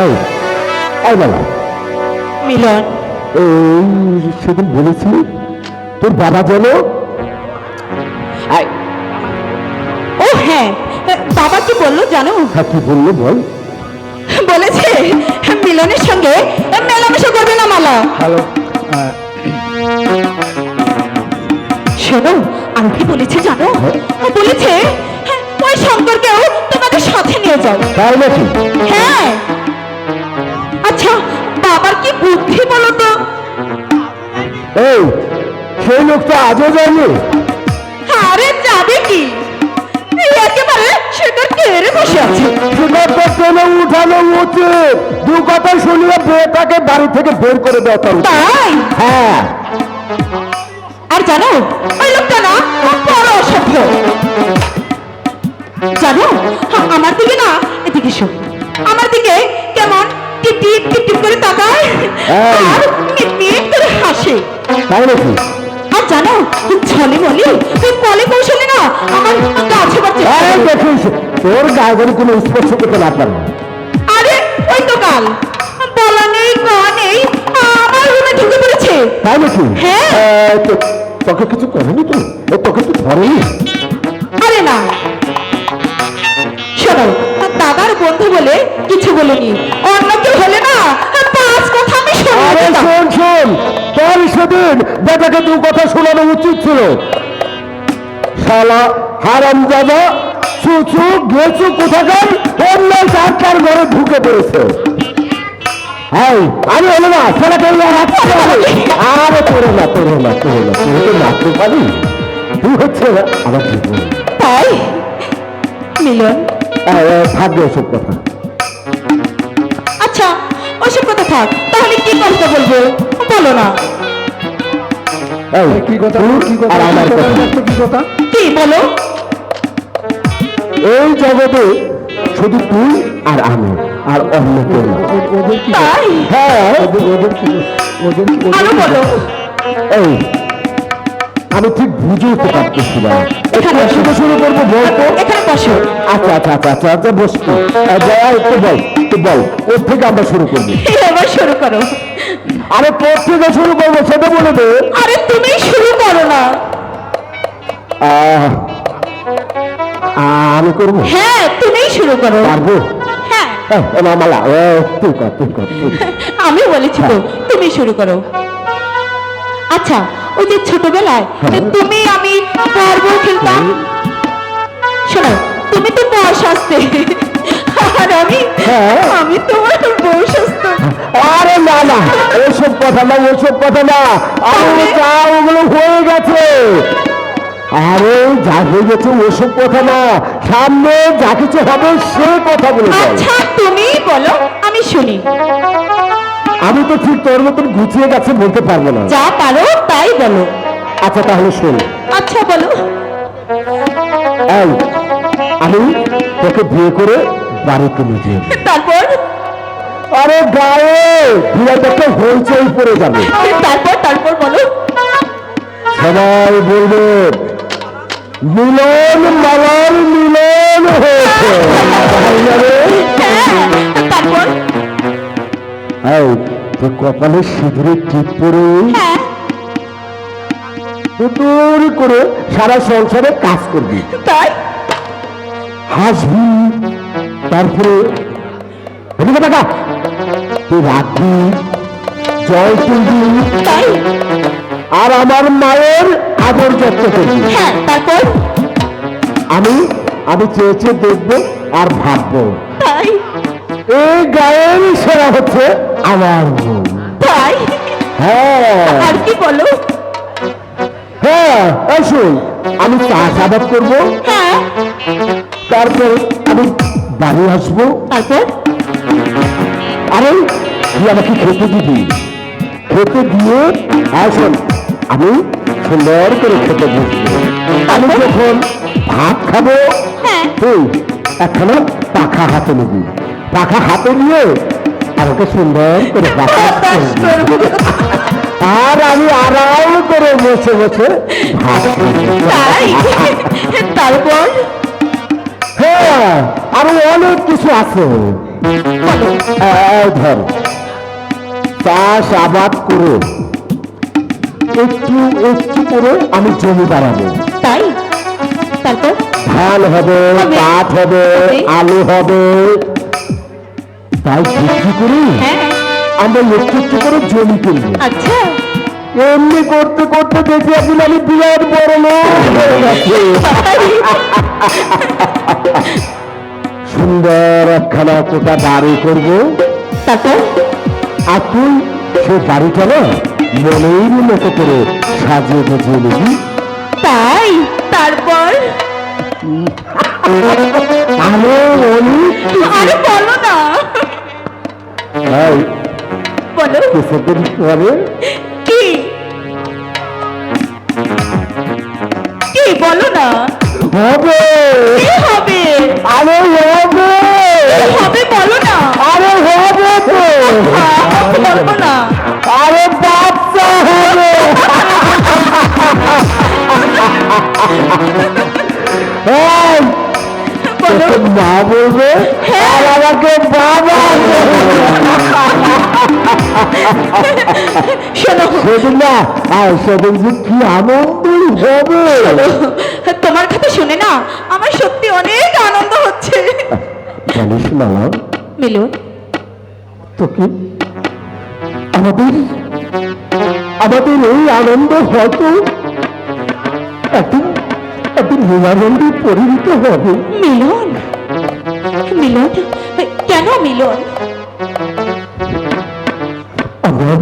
এই এই বলা মিলন। এই সেদিন বলেছিলি তোর বাবা যেন ও হ্যাঁ বাবা কি বলল জানো? হ্যাঁ কি বলল বল। বলেছে মিলনের সঙ্গে মেলামেশা করবে না মালা। হ্যালো শোনো আর কি বলেছে জানো? ও বলেছে হ্যাঁ, ওই শঙ্করকেও তোমাদের সাথে নিয়ে যাও। তাই নাকি? হ্যাঁ। বাবার কি বুদ্ধি বলো তো? এই সেই লোকটা আজও যায়নি? আরে যাবে কি? একেবারে সেটা কেড়ে বসে আছে। সেটা টেনে উঠানো উচিত। দু কথা শুনিয়ে বউটাকে বাড়ি থেকে বের করে দেওয়া তার তাই? হ্যাঁ। আর জানো ওই লোকটা না বড় অসভ্য। জানো আমার দিকে না এদিকে শো আমার দিকে টিপ টিপ করে তাকায় আর মিট করে হাসে। তাই নাকি আর জানো ছলে মলে তুই কলে কৌশলে না আমার কাছে বাচ্চা দেখিস তোর গায়ে কোনো স্পর্শ করতে না। পারবে আরে ওই তো কাল। বলা নেই কওয়া নেই আমার রুমে ঢুকে পড়েছে। তাই নাকি হ্যাঁ। তোকে কিছু করেনি তো? তোকে তো ধরেনি। আরে না। শোনো দাদার বন্ধু বলে কিছু বলিনি। অন্য শুনে। শোন। তোর সেদিন বেটাকে দু কথা শোনানো উচিত ছিল। শালা হারাম দাদা চুচু গেছু কোথাকার অন্য চারটার ঘরে ঢুকে পড়েছে। এই, আমি হলো না নিয়ে আরে তোরে না তোরে না তোরে না তুই তো নাচতে পারি। তুই হচ্ছে আমার জীবন তাই? মিলন। থাকবে এসব কথা। আচ্ছা ওসব কথা থাক। তাহলে কি কথা বলব বলো না। কি কথা? কি কথা? কি কথা। কি বলো? এই জগতে শুধু তুই আর আমি আর অন্য কেউ না। তাই? হ্যাঁ। এই আমি ঠিক বুঝে উঠতে পারতেছি না। এখানে বসো। শুরু শুরু করব বলতো এখানে বসো। আচ্ছা আচ্ছা আচ্ছা আচ্ছা আচ্ছা বসতো একটু বল একটু বল। ওর থেকে আমরা শুরু করব। এবার শুরু করো। আরে তোর থেকে শুরু করব সেটা বলে দে। আরে তুমি শুরু করো না। আমি করব? হ্যাঁ তুমি শুরু করো। পারব? হ্যাঁ। এই, এ মামালা ও তুই কর তুই কর আমি বলেছি তো তুমি শুরু করো। আচ্ছা ওই যে ছোটবেলায় হ্যাঁ। তুমি আমি পর্ব খেলতাম। শোনো তুমি তো বউ সাজতে ওসব কথা না ওসব কথা না। আরে যা ওগুলো হয়ে গেছে। আরে যা হয়ে গেছে ওসব কথা না। সামনে যা কিছু হবে সে কথা বলে আচ্ছা তুমি বলো আমি শুনি। আমি তো ঠিক তোর মতন গুছিয়ে গেছে বলতে পারব না। যা পারো তাই বলো। আচ্ছা তাহলে শোন। আচ্ছা বলো। এই আমি তোকে বিয়ে করে বাড়িতে নিয়ে যাই। আরে গায়ে একটা হইচই পড়ে যাবে। তারপর তারপর বলো। সবাই বলবে মিলন মালার মিলন হয়েছে? হ্যাঁ এই তোর কপালে সিঁদুরে টিপ পরে হ্যাঁ। পুতুর করে সারা সংসারে কাজ করবি। তাই? হাসবি তারপরে এদিকে টাকা তুই রাখবি জয় তুলবি আর আমার মায়ের আদর যত্ন করবি হ্যাঁ তারপর? আমি আমি চেয়ে চেয়ে দেখব আর ভাববো। এই গায়ের সেরা হচ্ছে আমার তাই? হ্যাঁ। আর কি বলো? হ্যাঁ শুন আমি চাষাবাদ করব। হ্যাঁ। তারপর আমি বাড়ি আসব। তারপর? আরে তুই আমাকে খেতে দিবি। খেতে দিয়ে আসুন আমি সুন্দর করে খেতে বসবো। আমি যখন ভাত খাব হ্যাঁ। তুই একখানা পাখা হাতে নিবি। পাখা হাতে নিয়ে আর ওকে সুন্দর করে বাতাস বাতাস করবি। আর আমি আরাম করে বসে বসে ভাত তারপর? হ্যাঁ। আরও অনেক কিছু আছে। ধর। চাষ আবাদ করে একটু একটু করে আমি জমি বাড়াবো তাই? তারপর? ধান হবে। পাট হবে। আলু হবে। তাই বিক্রি করি হ্যাঁ। আমরা একটু একটু করে জমি কিনবো। আচ্ছা। এমনি করতে করতে দেখি আমি বিরাট বড় লোক। সুন্দর একখানা কোটা বাড়ি করব? তারপর? আর তুই সে বাড়িটা না মনের মতো করে সাজিয়ে গুজিয়ে নিবি। তাই? তারপর? আরে অনেক আরে বলো না। এই, বলো। কিছুদিন পরে কি? কি? বলো না। হবে। হবে? আরে বলো। মা বলবে আর আমাকে বাবা শোনো। সেদিন না আর সেদিন যে কি আনন্দই হবে। তোমার কথা শুনে না আমার সত্যি অনেক আনন্দ হচ্ছে। জানিস না মিলন। তোকে আমাদের আমাদের এই আনন্দ হয়তো একদিন আমি নিরানন্দে পরিণত হব। মিলন? মিলন? কেন মিলন? আমার